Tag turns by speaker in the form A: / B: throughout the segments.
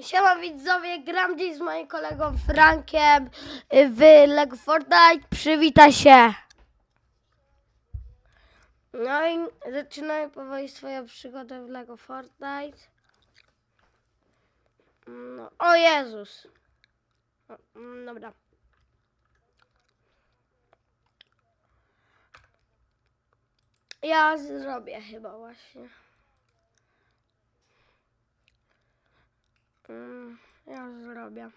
A: Siema widzowie, gram dziś z moim kolegą Frankiem w Lego Fortnite. Przywitaj się. No i zaczynamy powoli swoją przygodę w Lego Fortnite. No, o Jezus. O, mm, Dobra. Ja zrobię chyba właśnie. Mm, ja zrobię.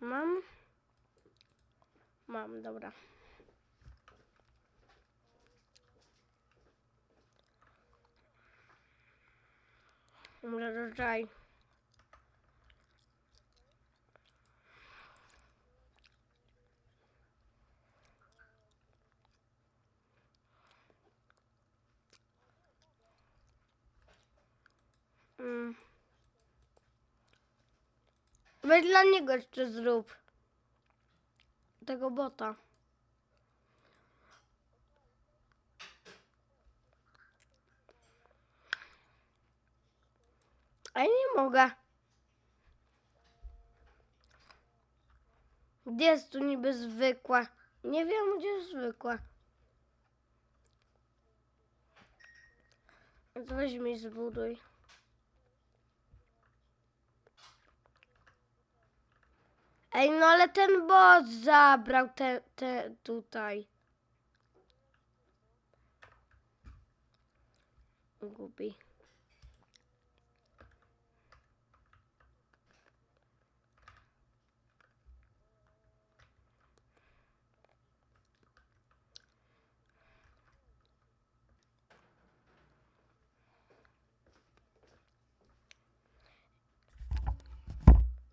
A: Mam? Mam, dobra. Dobra, dodaj. Mm. Weź dla niego jeszcze zrób. Tego bota. A ja nie mogę. Gdzie jest tu niby zwykła? Nie wiem, gdzie jest zwykła. Weź mi zbuduj. Ej, no ale ten bot zabrał te, te tutaj. Gubi.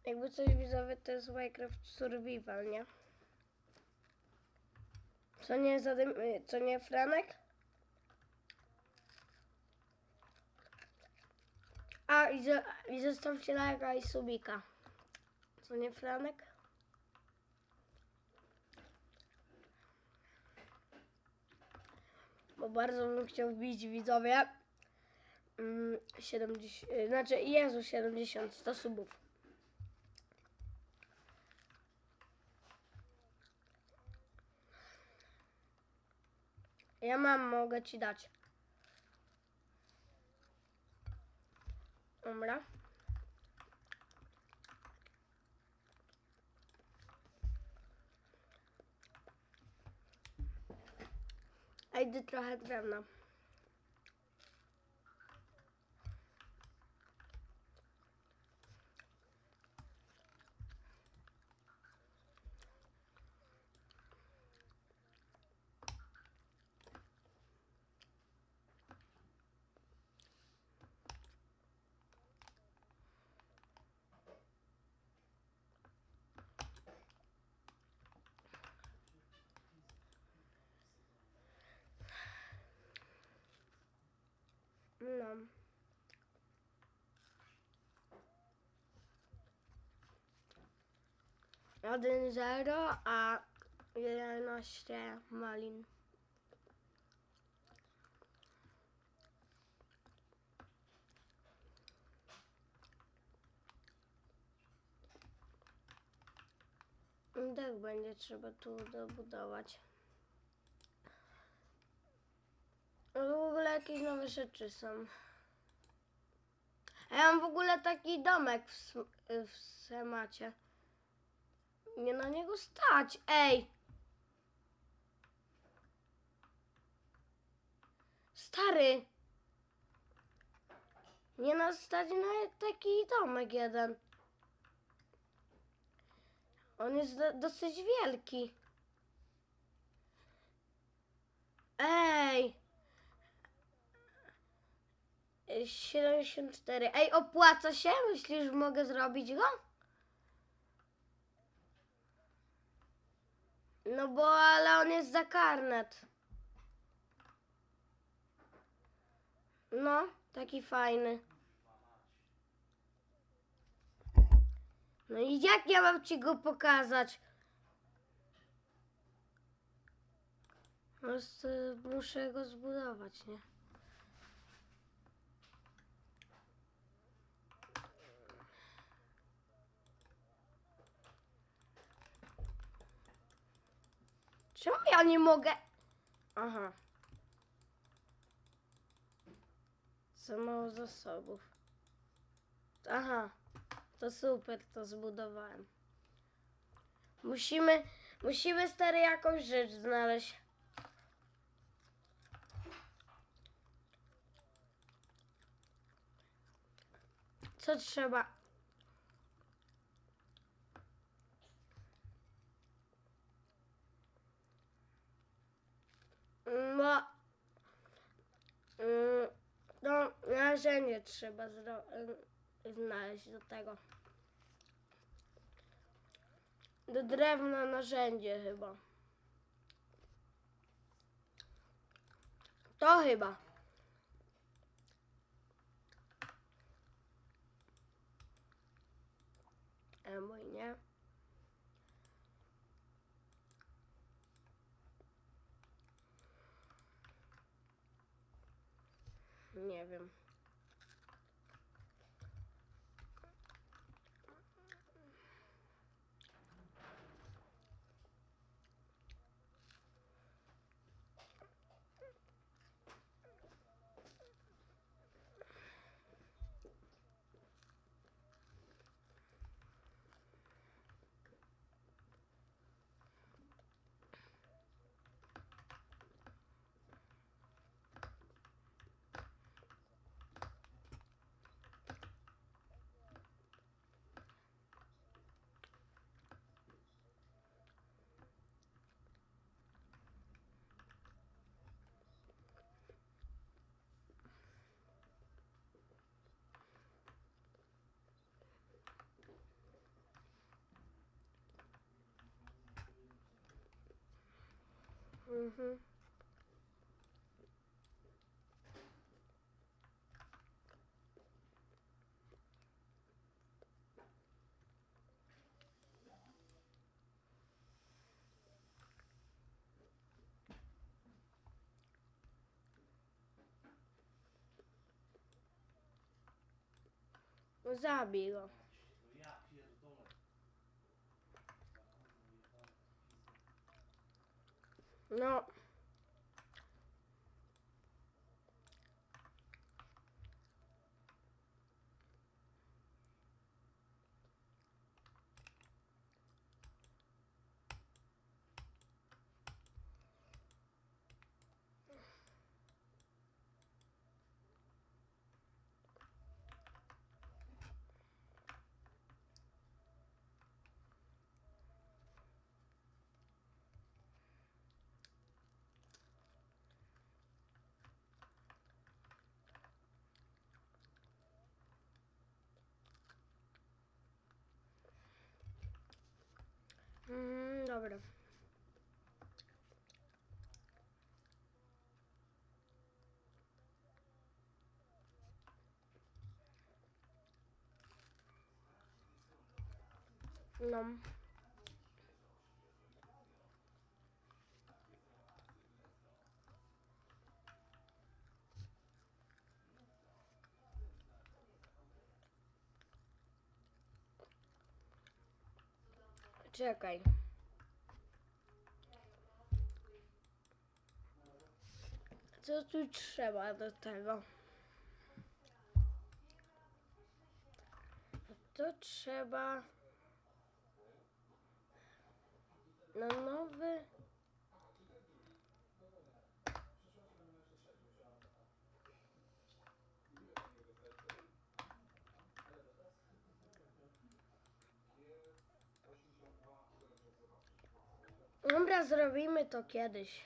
A: Jakby coś widzowie, to jest Minecraft Survival, nie? Co nie, zadym, y, co nie Franek? A i, za, i zostawcie lajka i subika. Co nie Franek? Bo bardzo bym chciał wbić widzowie. Mm, 70, y, znaczy Jezu 70, 100 subów. Ja mam, mogę ci dać. Dobra. A idę trochę drewna. No. Jeden zero, a 11 malin. Tak będzie trzeba tu dobudować. No w ogóle jakieś nowe rzeczy są. A ja mam w ogóle taki domek w, w Semacie. Nie na niego stać, ej! Stary! Nie nas stać na taki domek jeden. On jest do, dosyć wielki. Ej! 74. Ej, opłaca się? Myślisz, że mogę zrobić go? No bo, ale on jest za karnet. No, taki fajny. No i jak ja mam ci go pokazać? Po prostu muszę go zbudować, nie? Czemu ja nie mogę? Aha. Za mało zasobów. Aha. To super, to zbudowałem. Musimy, musimy stary jakąś rzecz znaleźć. Co trzeba? No, mm, no narzędzie trzeba y, znaleźć do tego. Do drewna narzędzie chyba. To chyba. Mój nie. Nie wiem. Uhum. Os. No. Mm, dobra. No. Czekaj. Co tu trzeba do tego? To trzeba na nowy. Dobra, zrobimy to kiedyś.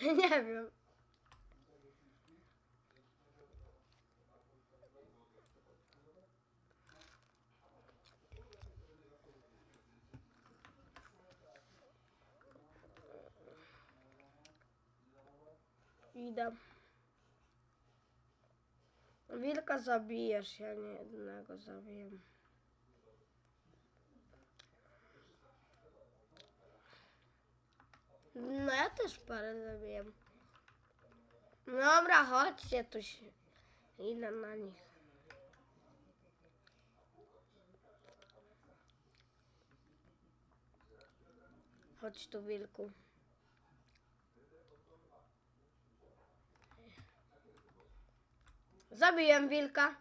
A: Nie wiem. Idę. Wilka zabijesz, ja nie jednego zabiję. No ja też parę zabiję. Dobra, chodźcie tu się. Idę na nich. Chodź tu, wilku. Zabiłem wilka.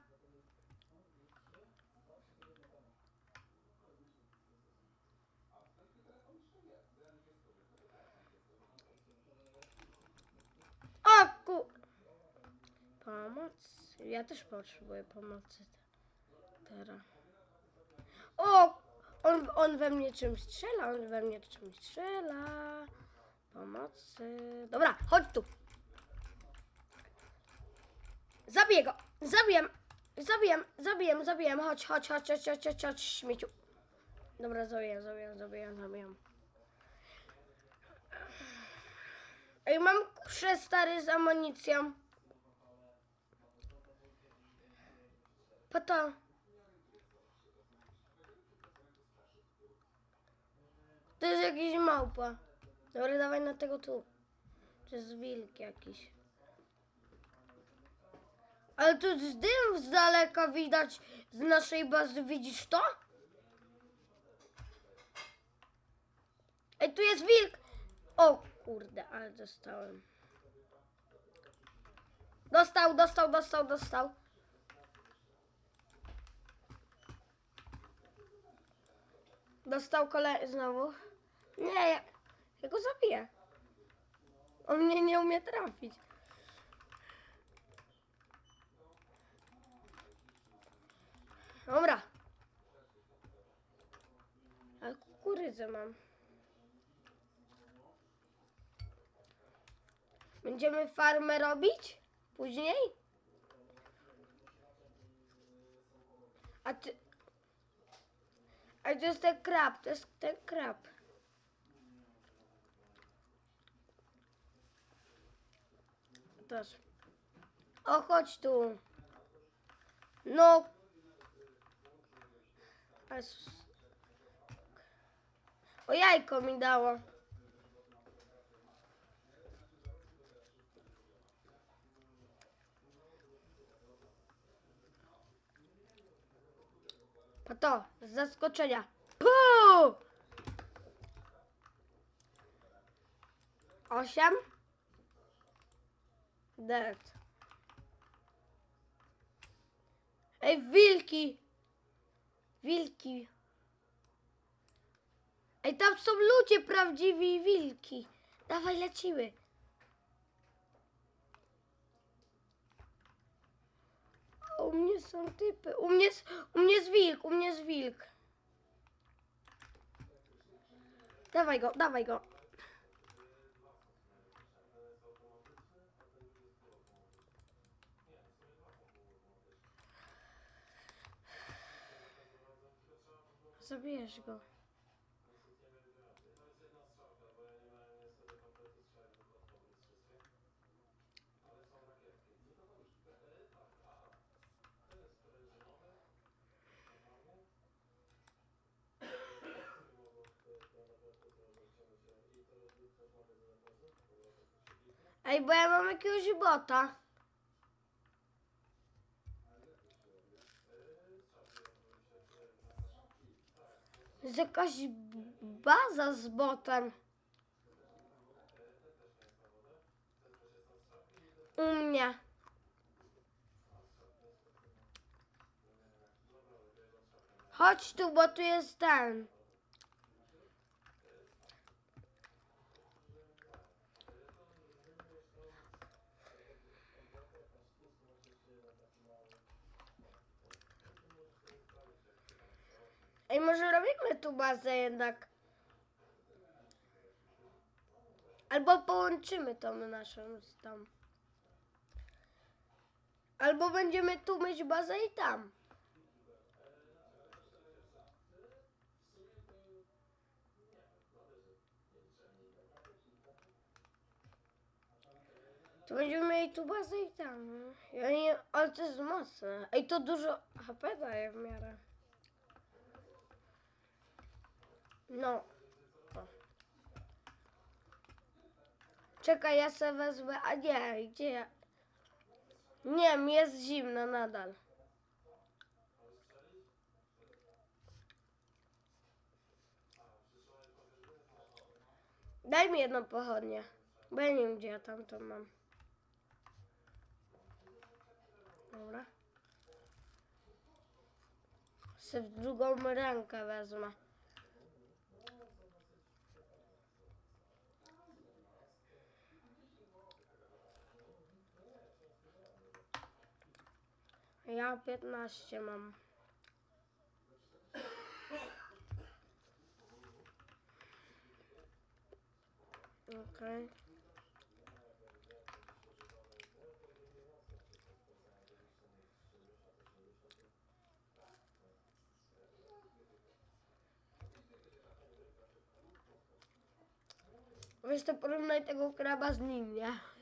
A: O ku... Pomoc? Ja też potrzebuję pomocy te- teraz. O! On, on we mnie czymś strzela, on we mnie czymś strzela. Pomocy. Dobra, chodź tu. Zabiję go! Zabiję! Zabiję, zabiję, zabiję. Chodź, chodź, chodź, chodź, chodź, chodź, chodź śmieciu. Dobra, zabiję, zabiję, zabiję, zabiję. Ej, mam kuszę stary z amunicją. Po to. To jest jakiś małpa. Dobra, dawaj na tego tu. To jest wilk jakiś. Ale tu z dym z daleka widać z naszej bazy. Widzisz to? Ej, tu jest wilk! O kurde, ale dostałem. Dostał, dostał, dostał, dostał. Dostał kolej znowu. Nie, ja, ja go zabiję. On mnie nie umie trafić. Dobra. Ale kukurydzę mam. Będziemy farmę robić? Później? A ty... A to jest ten krab, to jest ten krab. Też. O, chodź tu. No. O, jajko mi dało. A to, z zaskoczenia. Puu! Osiem. Dead. Ej, wilki! Wilki. Ej, tam są ludzie prawdziwi wilki. Dawaj, lecimy. U mnie są typy. U mnie, u mnie jest wilk, u mnie jest wilk. Dawaj go, dawaj go. Zabijesz go. Ej, bo ja mam jakiegoś bota. Jest jakaś baza z botem. U mnie. Chodź tu, bo tu jest ten. Ej, może robimy tu bazę jednak. Albo połączymy tą naszą z tam. Albo będziemy tu mieć bazę i tam. To będziemy mieli tu bazę i tam. Ja nie, ale to jest mocne. Ej, to dużo HP daje w miarę. No. O. Czekaj, ja se wezmę. A nie, gdzie ja? Nie, mi jest zimno nadal. Daj mi jedną pochodnię. Bo ja nie wiem, gdzie ja tam to mam. Dobra. Se w drugą rękę wezmę. Ja 15 mam. Okej. Weź to porównaj tego kraba z nim, nie?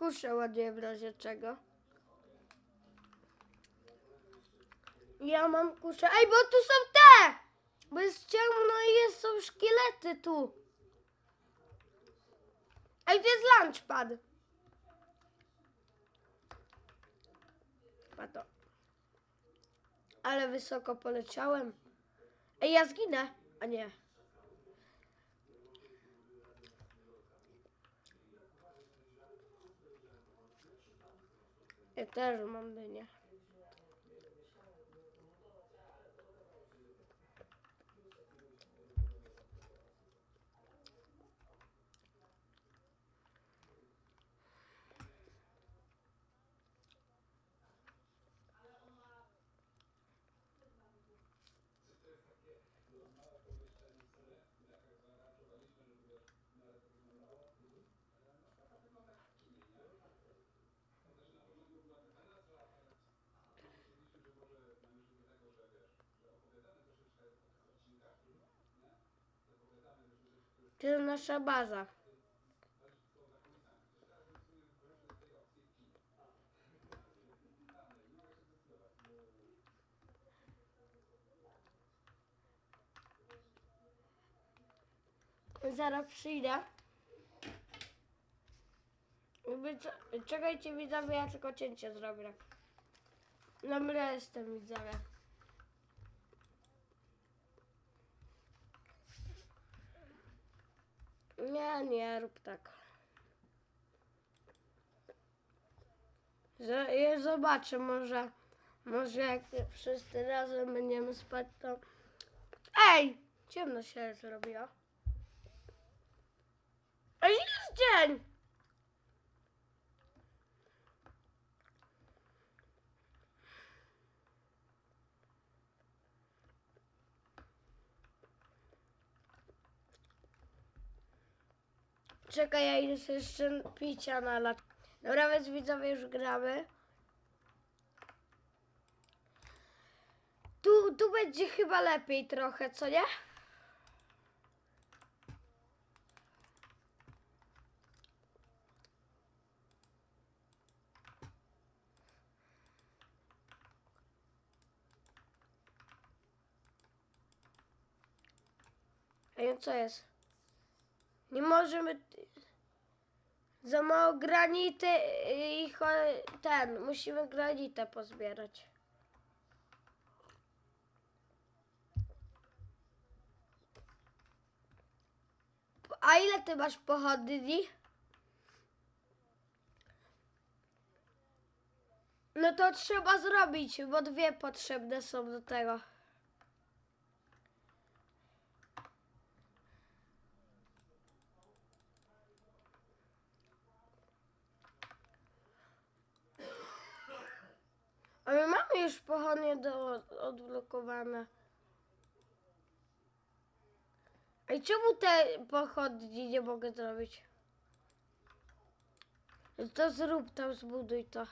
A: Ja okuszę ładnie w razie czego. Ja mam kuszę. Ej, bo tu są te! Bo jest ciemno i jest, są szkielety tu. Ej, to jest lunchpad. Pato. Ale wysoko poleciałem. Ej, ja zginę. A nie. Ja też mam dynię. To jest nasza baza. Zaraz przyjdę. Czekajcie widzowie, ja tylko cięcie zrobię. Dobra, jestem widzowie. Nie, nie rób tak. Ja zobaczę, może, może jak wszyscy razem będziemy spać, to... Ej! Ciemno się zrobiło. Ej, jest dzień! Czekaj, ja idę sobie jeszcze picia na lat. Dobra, więc widzowie już gramy. Tu, tu będzie chyba lepiej trochę, co nie? Ej, co jest? Nie możemy... Za mało granity i ten, musimy granitę pozbierać. A ile ty masz pochodni? No to trzeba zrobić, bo dwie potrzebne są do tego. A my mamy już pochodnie do odblokowane. A czemu te pochodnie nie mogę zrobić? To zrób tam, zbuduj to.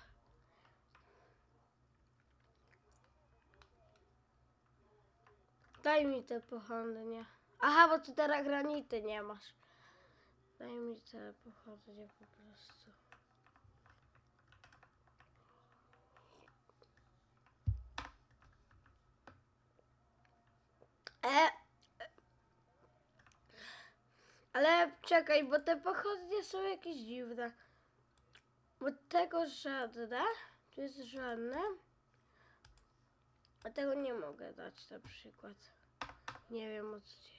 A: Daj mi te pochodnie. Aha, bo ty teraz granity nie masz. Daj mi te pochodnie po E, e... Ale czekaj, bo te pochodnie są jakieś dziwne. Bo tego żadne, tu jest żadne. A tego nie mogę dać na przykład. Nie wiem o co.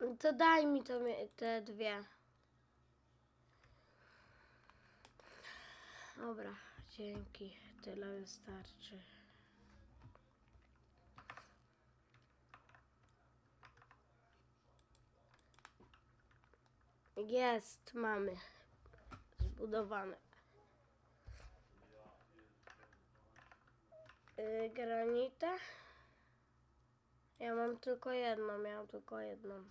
A: No to daj mi to, te dwie. Dobra, dzięki. Tyle wystarczy. Jest, mamy. Zbudowane. Yy. Ja mam tylko jedną, miałam tylko jedną.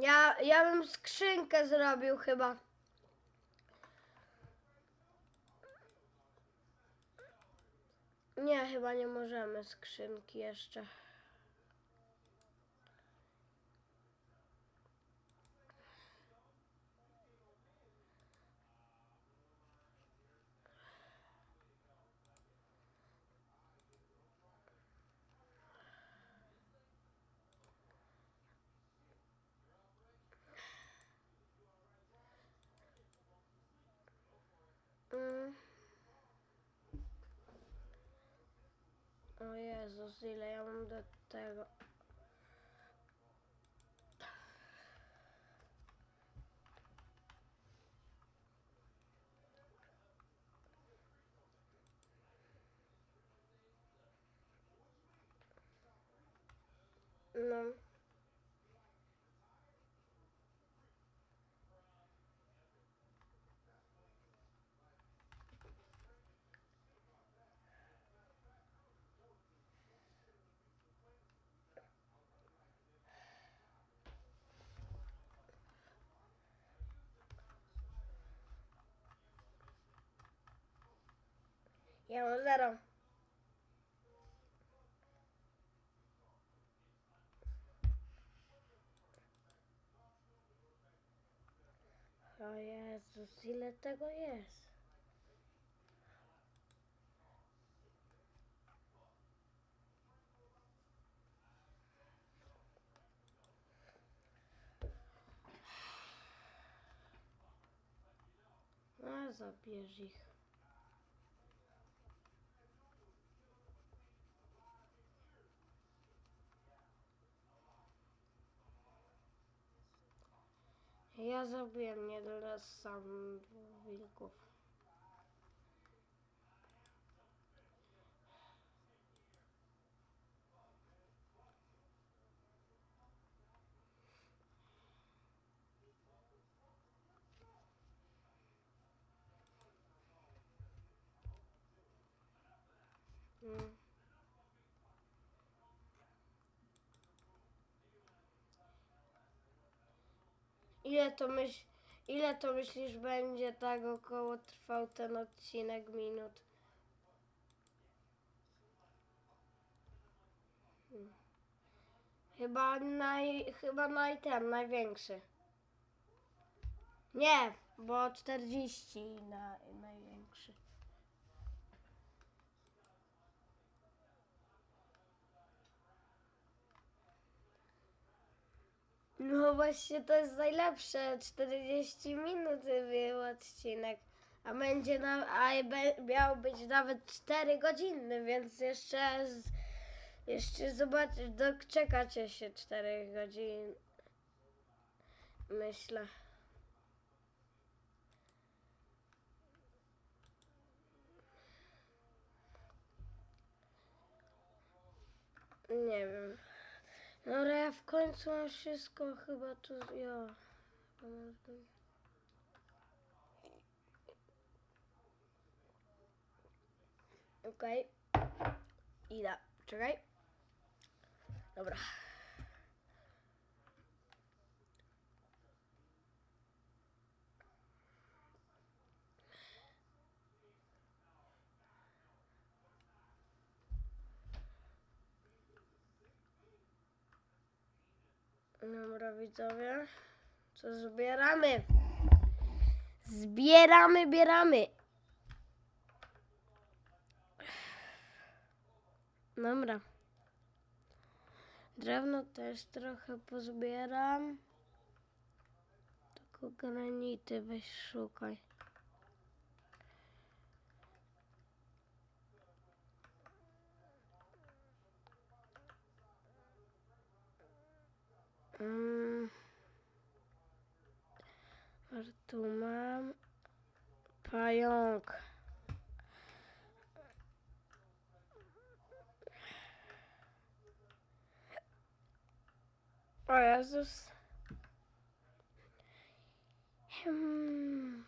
A: Ja, ja bym skrzynkę zrobił chyba. Nie, chyba nie możemy skrzynki jeszcze. O Jezus, ile ja mam do tego. No. Ja mam zero. O Jezus, ile tego jest? A, zabierz ich. Ja zabiłem nie teraz sam dwóch wilków. Mm. Ile to myśl, ile to myślisz będzie tak około trwał ten odcinek minut? Hmm. Chyba naj, chyba naj ten, największy. Nie, bo 40 na, największy. No właśnie to jest najlepsze. 40 minut był odcinek. A będzie na, a miał być nawet 4 godziny, więc jeszcze z, jeszcze zobaczyć, doczekacie się 4 godzin. Myślę. Nie wiem. Dobra, ja w końcu mam wszystko chyba tu. Ja. Okej. Idę. Czekaj. Dobra. Dobra, widzowie. Co zbieramy? Zbieramy, bieramy. Dobra. Drewno też trochę pozbieram. Tylko granity weź szukaj. Mm. Może Tu mam pająk. O Jezus. Hmm.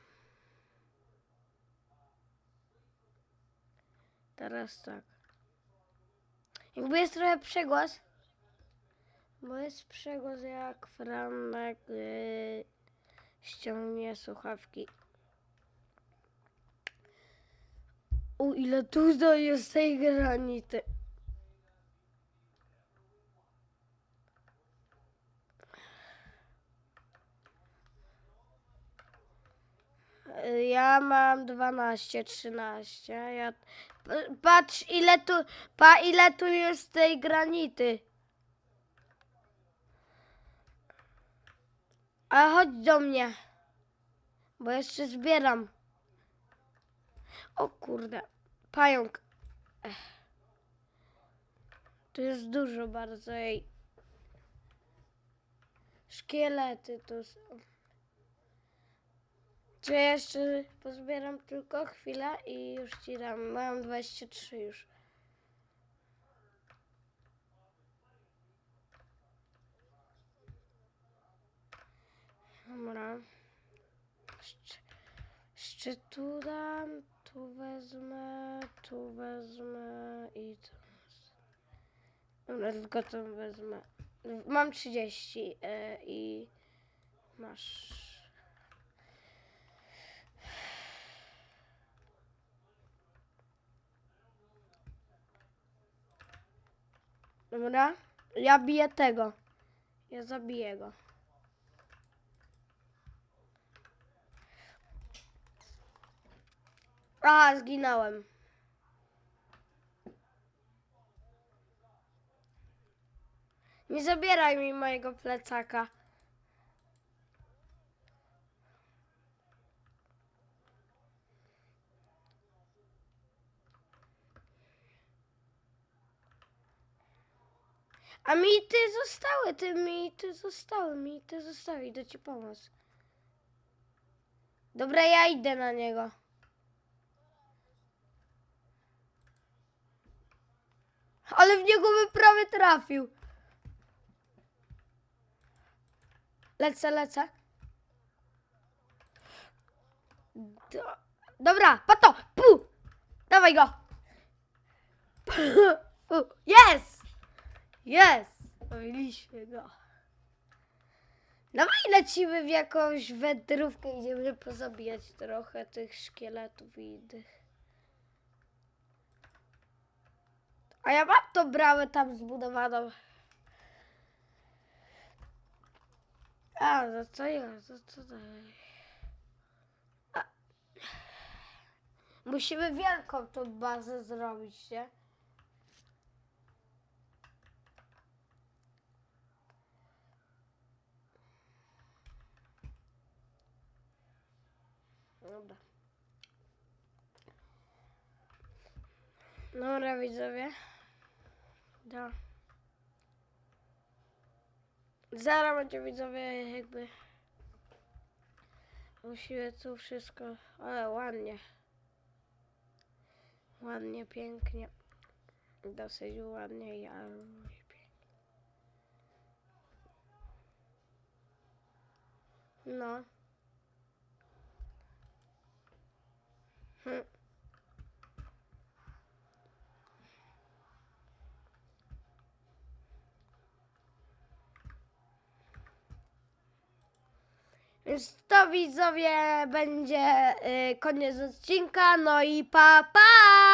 A: Teraz tak. Jakby jest trochę przegłos. Bo jest przegłos jak Franek yy, ściągnie słuchawki. U ile dużo jest tej granity. Ja mam 12, 13. Ja... Patrz ile tu, pa ile tu jest tej granity. A chodź do mnie. Bo jeszcze zbieram. O kurde. Pająk. Ech. Tu jest dużo bardzo. Ej. Szkielety tu są. Czy jeszcze pozbieram tylko chwilę i już ci dam. Mam 23 już. Dobra. Jeszcze, jeszcze tu dam, tu wezmę, tu wezmę i tu. Dobra, tylko to wezmę. Mam 30 e, i masz. Dobra, ja biję tego. Ja zabiję go. A, zginąłem. Nie zabieraj mi mojego plecaka. A mi ty zostały, ty mi ty zostały, mi ty zostały, idę ci pomóc. Dobra, ja idę na niego. Ale w niego bym prawie trafił. Lecę, lecę. Do... Dobra, pato! Pu! Dawaj go! Jest! Jest! Powinniśmy go. Dawaj lecimy w jakąś wędrówkę, idziemy pozabijać trochę tych szkieletów i innych. A ja mam tą bramę tam zbudowaną. A, no to ja, to co dalej? Musimy wielką tą bazę zrobić, nie? Dobra. Dobra, widzowie. Da. Zaraz będzie widzowie jakby musimy tu wszystko, ale ładnie. Ładnie, pięknie. Dosyć ładnie ale pięknie. No. Hm. To widzowie będzie y, koniec odcinka. No i pa pa!